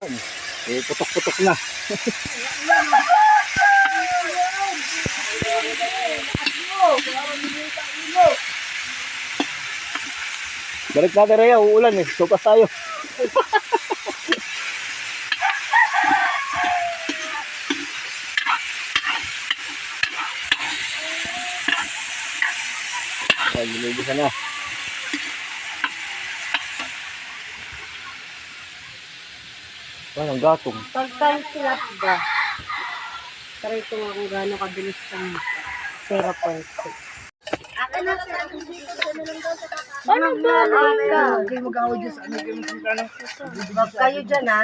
Eh, putok-putok na. Balik natin Rhea, uulan eh. Supas tayo. Ay, binibisa na. Parang gatong. Pagka sila ba? Try ko nga kung gaano kabilis ang 0.6. Ano ba? Hindi mag-away dyan sa ano. Huwag kayo dyan ha.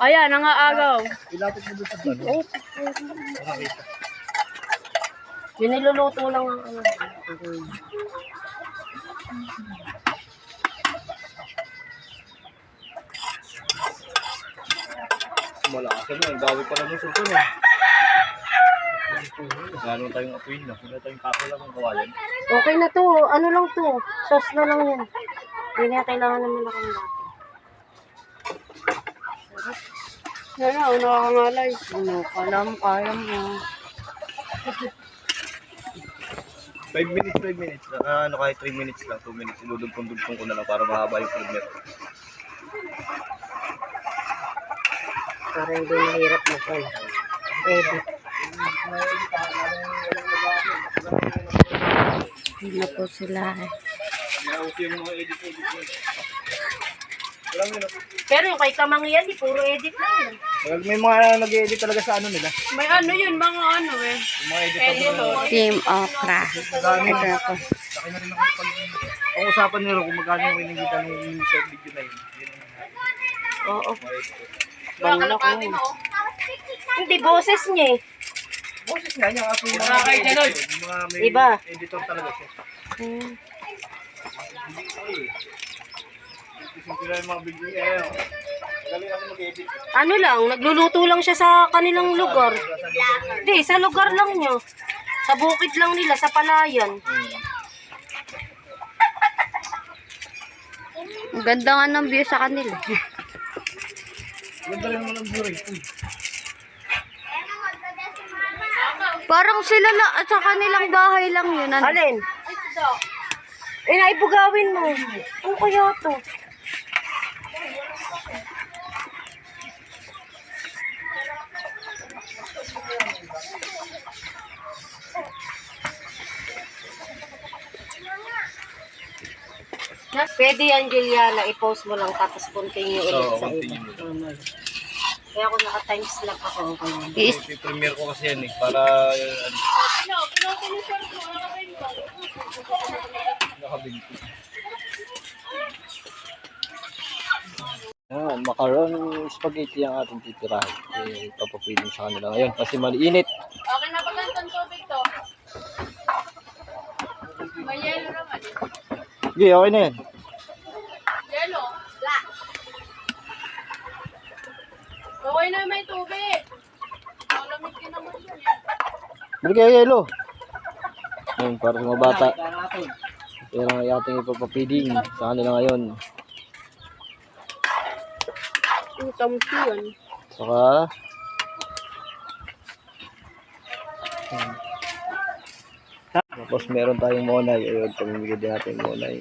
Ayan, nangaagaw. Ilapit mo doon sa ano. Yung niluluto lang ang ano. Malakas na, ang dami pa naman suso no. Gano'n tayong apoy na, wala tayong kapo lang ng kawayan. Okay na to. Ano lang to? Sauce na lang yan. Hindi na kailangan naman ako ng dati. Yan na, nakakangalay. Ano, kala mo, kaya mo. 5 minutes, 5 minutes. Naka, ano kahit 3 minutes lang, 2 minutes. Iludugtong-dugtong ko na lang para mahaba yung premier. Para hindi mahirap mo pa. Edit. Hindi na po sila eh. Yun. Yun. Pero yung kay Kamang yan, di puro edit lang yan. Pag may mga nag-edit talaga sa ano nila. May ano yun, mga ano eh. Yung mga editor na Team Okra. Magkano Ito na po. Laki na rin ako pag ang usapan nila kung magkano yung winigita ng short video na yun. Yun ang Oo. mga editor. Bangla ko. Hindi, boses niya eh. Boses nga niya kasi mga kay may Iba. editor talaga siya. Hmm. Ano lang, nagluluto lang siya sa kanilang lugar. Hindi, sa lugar lang niya. Sa bukid lang nila, sa palayan. Ang ganda nga ng view sa kanila. Ganda rin naman ang. Uy. Parang sila na, at sa kanilang bahay lang yun. Alin? Eh, naipugawin mo. Ano kaya to? Pwede yan, Juliana. I-post mo lang tapos continue ulit Oo, sa continue iba. Kaya kung naka-times lang ako, okay. Is- I-premiere ko kasi yan eh. Para uh, ano. Nakabinti. Yan, macaron spaghetti ang ating titirahin. Eh, papapiling sa kanila ngayon kasi maliinit. Okay na ba ganitong tubig to? May yellow naman. Okay na yan. Yellow? Black. Okay na may tubig. Malamig din naman siya. eh. Bili kayo yelo. Ayun, para sa mga bata. Pero ang ating ipapapiling sa kanila ngayon. Ang tamsi yun. Saka, Hmm. Tapos meron tayong monay. Ayun, pamimigay din natin monay.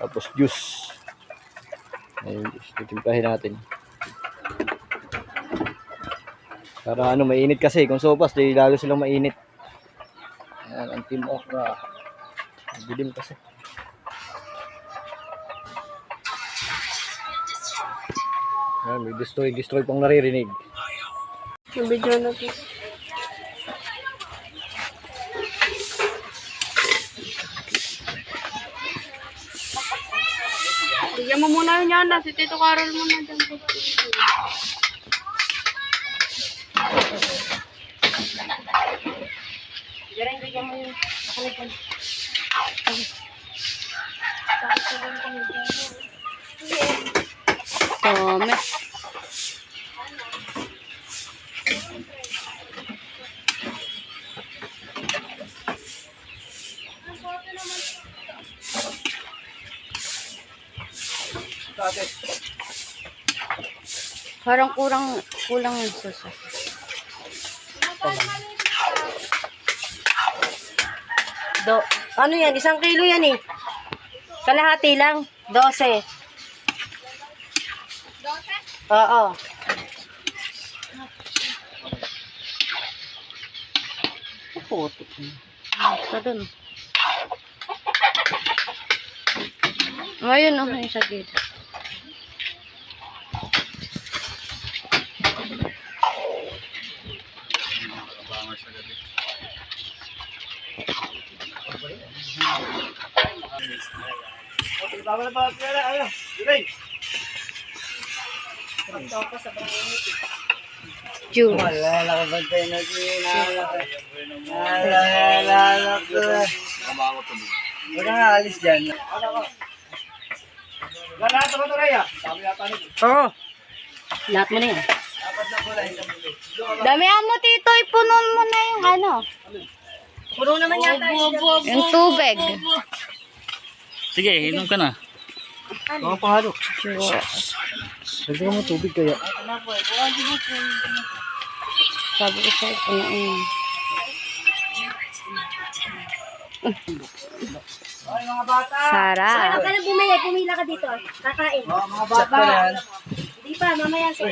Tapos juice. Ayun. Titimplahin natin. Para ano, mainit kasi. Kung sopas, di lalo silang mainit. Ayan, ang team okra. Dilim kasi. Ayan, may destroy, destroy pang naririnig. Yung video Bigyan mo muna yun yan. Si Tito Carol mo na dyan. Diyan, bigyan mo yung kulitan. Tome. Dati. Parang kurang, kulang yung suso. Do, ano yan? Isang kilo yan eh. Kalahati lang. Dose. Oo. Putik. Sa dun. Ayun, oh, yung sa gilid. Tama na pa, pera, ano? Diray! Juice. Wala ka ba tayo na sinalak? Nalalak ko. Wala nga alis dyan. Wala lahat ako to, Raya. Sabi yata nito. Oo. Lahat mo na yan. Damihan mo, tito. Ipunon mo na yung ano. Puro naman yata. Yung tubig. Sige, inom ka na. Mga pahalo. Pwede mo tubig kaya. Sabi ko sa'yo, punuin. Sarap. Kaya bumili, pumila ka dito. Kakain. Mga bata yan. Di pa, mamaya sa